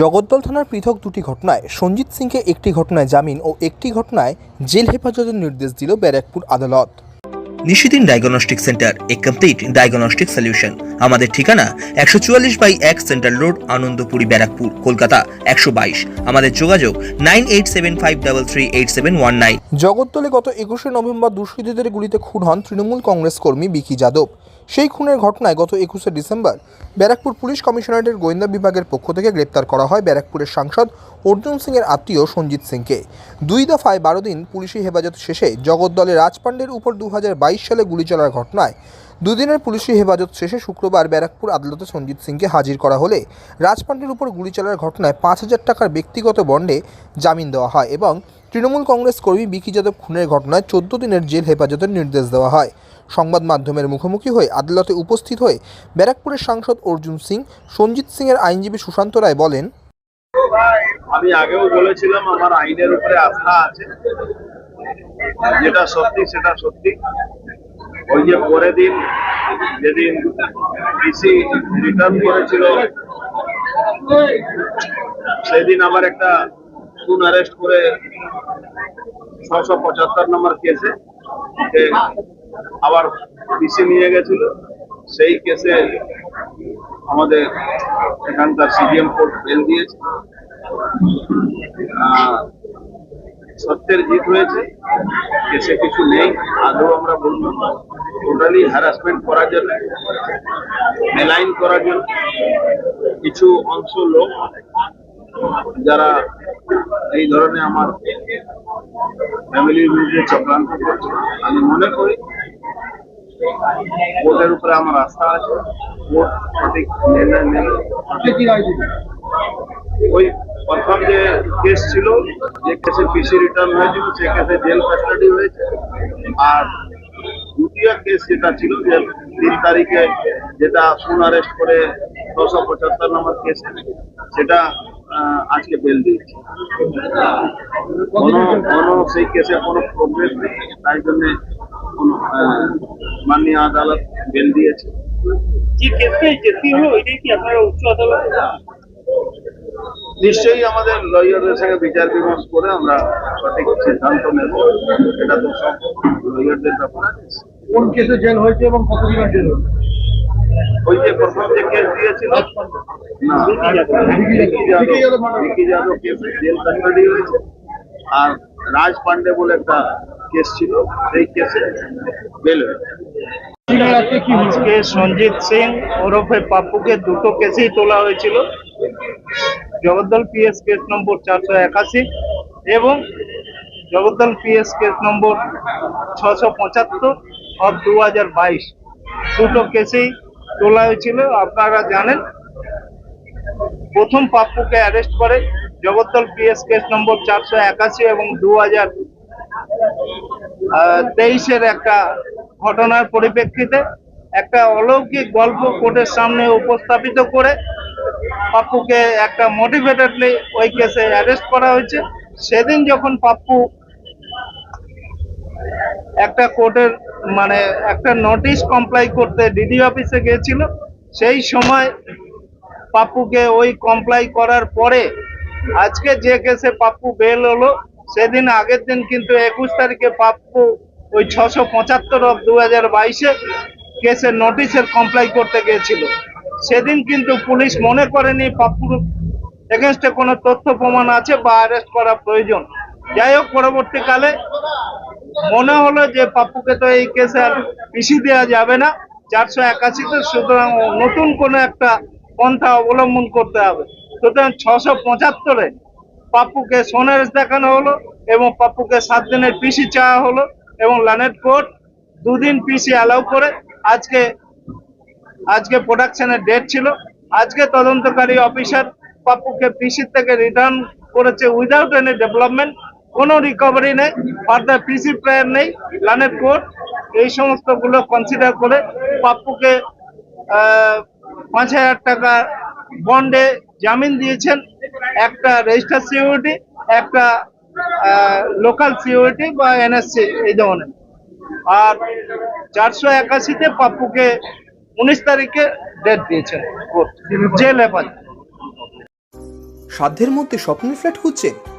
জগদ্দল থানার পৃথক দুটি ঘটনায় সঞ্জিত সিংকে একটি ঘটনায় জামিন ও একটি ঘটনায় জেল হেফাজতের নির্দেশ দিল ব্যারাকপুর আদালত। নিশিদিন ডায়াগনস্টিক সেন্টার এ কমপ্লিট ডায়াগনস্টিক সলিউশন আমাদের ঠিকানা একশো চুয়াল্লিশ বাই এক সেন্ট্রাল রোড আনন্দপুরি ব্যারাকপুর কলকাতা একশো বাইশ। আমাদের যোগাযোগ nine eight seven five double three eight seven one nine. জগদ্দলে গত একুশে নভেম্বর দুষ্কৃতীদের গুলিতে খুন হন তৃণমূল কংগ্রেস কর্মী বিকি যাদব। সেই খুনের ঘটনায় গত একুশে ডিসেম্বর ব্যারাকপুর পুলিশ কমিশনারেটের গোয়েন্দা বিভাগের পক্ষ থেকে গ্রেপ্তার করা হয় ব্যারাকপুরের সাংসদ অর্জুন সিংয়ের আত্মীয় সঞ্জিত সিংকে। দুই দফায় বারো দিন পুলিশি হেফাজত শেষে জগদ্দলে রাজপাণ্ডের উপর দু হাজার বাইশ সালে গুলি চলার ঘটনায় দুদিনের পুলিশি হেফাজত শেষে শুক্রবার ব্যারাকপুর আদালতে সঞ্জিত সিংকে হাজির করা হলে রাজপাণ্ডের উপর গুলি চলার ঘটনায় পাঁচ হাজার টাকার ব্যক্তিগত বন্ডে জামিন দেওয়া হয় এবং তৃণমূল কংগ্রেস কর্মী বিকি যাদব খুনের ঘটনায় চোদ্দ দিনের জেল হেফাজতের নির্দেশ দেওয়া হয়। সংবাদ মাধ্যমের মুখোমুখি হয়ে আদালতে উপস্থিত হয়ে ব্যারাকপুরের সাংসদ অর্জুন সিং, সঞ্জিত সিংয়ের আইনজীবী সুশান্ত রায় বলেন, আমি আগেও বলেছিলাম, আমার আইনের উপরে আস্থা আছে। যেটা সত্যি, সেটা সত্যি। ওই যে পরের দিন, যেদিন রিটার্ন করেছিল, সেদিন আবার একটা খুন অ্যারেস্ট করে ছশো পঁচাত্তর নম্বর কেসে আবার ডিসি নিয়ে গেছিল, সেই কেসে আমাদের এখানকার সিডিএম কোর্ট বেল দিয়েছে। সত্যের জিত হয়েছে, কেসে কিছু নেই, আদৌ আমরা বলব টোটালি হ্যারাসমেন্ট করার জন্য মেলাইন করার জন্য কিছু অংশ লোক যারা এই ধরনের আমার ফ্যামিলির বিরুদ্ধে চক্রান্ত করছে। আমি মনে করি কোর্টের উপরে আমার আস্থা আছে। কোর্ট সঠিক নির্ণয় নেবে। ওই প্রথম যে কেস ছিল যে কেসে পিসি রিটার্ন হয়েছিল সেই কেসে জেল কাস্টাডি হয়েছে। আর দ্বিতীয় কেস যেটা ছিল যে তিন তারিখে যেটা সুন অ্যারেস্ট করে ছশো পঁচাত্তর নম্বর কেস সেটা আজকে বেল দিয়েছে। কোনো কোনো সেই কেসে কোনো প্রোগ্রেস নেই তাই জন্য কোনো মাননীয় আদালত বেল দিয়েছে। যে কেসে যেতে হলো ওইটাই কি আপনারা উচ্চ আদালতে? নিশ্চয়ই আমাদের লয়ারদের সঙ্গে বিচার বিমর্শ করে আমরা সঠিক সিদ্ধান্ত নেব এটা তো সব লয়ারদের ব্যাপার। কোন কেসে জেল হয়েছে এবং কতদিনের জেল হয়েছে? ওই যে প্রথম যে কেস দিয়েছিল জেল কাস্টাডি হয়েছে। আর রাজ পান্ডে বলে একটা কেস ছিল সেই কেসে বেল আজকে সঞ্জিত সিং ওরফে পাপ্পুকে দুটো কেসেই তোলা হয়েছিল। জগদ্দল পিএস কেস নম্বর চারশো একাশি এবং জগদ্দল পিএস কেস নম্বর ছশো পঁচাত্তর অফ দু হাজার বাইশ। দুটো কেসেই তোলা হয়েছিল, আপনারা জানেন। প্রথম পাপ্পুকে অ্যারেস্ট করে জগদ্দল পিএস কেস নম্বর চারশো একাশি এবং দু হাজার তেইশের একটা ঘটনার পরিপ্রেক্ষিতে একটা অলৌকিক গল্প কোর্টের সামনে উপস্থাপিত করে পাপ্পুকে একটা মোটিভেটেডলি ওই কেসে অ্যারেস্ট করা হয়েছে। সেদিন যখন পাপ্পু একটা কোর্টের মানে একটা নোটিশ কমপ্লাই করতে ডিডি অফিসে গিয়েছিল। সেই সময় পাপ্পুকে ওই কমপ্লাই করার পরে আজকে যে কেসে পাপ্পু বেল হলো, সেদিন আগের দিন কিন্তু একুশ তারিখে পাপ্পু ওই ছশো পঁচাত্তর অফ দু হাজার বাইশে কেসের নোটিশের কমপ্লাই করতে গিয়েছিল। সেদিন কিন্তু পুলিশ মনে করেনি পাপ্পুর এগেনস্টে কোনো তথ্য প্রমাণ আছে বা অ্যারেস্ট করা প্রয়োজন। যাই হোক, পরবর্তীকালে মনে হলো যে পাপ্পুকে তো এই কেসে আর পিসি দেওয়া যাবে না চারশো একাশিতে সুতরাং নতুন কোনো একটা পন্থা অবলম্বন করতে হবে। সুতরাং ছশো পঁচাত্তরে পাপ্পুকে সোনারেস দেখানো হলো এবং পাপ্পুকে সাত দিনের পিসি চাওয়া হলো এবং লানেট কোর্ট দুদিন পিসি অ্যালাউ করে। আজকে আজকে প্রোডাকশনের ডেট ছিল। আজকে তদন্তকারী অফিসার পাপ্পুকে পিসির থেকে রিটার্ন করেছে উইদাউট এনি ডেভেলপমেন্ট। কোনো রিকভারি নেই ফার্দার পিসি প্রেয়ার নেই লানের কোর্ট এই সমস্তগুলো কনসিডার করে পাপ্পুকে পাঁচ হাজার টাকা বন্ডে জামিন দিয়েছেন। একটা রেজিস্টার সিকিউরিটি একটা লোকাল সিকিউরিটি বা এনএসসি এই ধরনের। আর চারশো একাশিতে পাপ্পুকে উনিশ তারিখে ডেট দিয়েছেন কোর্ট জেল হেফাজত সাধ্যের মধ্যে স্বপ্নের ফ্ল্যাট খুঁজছেন?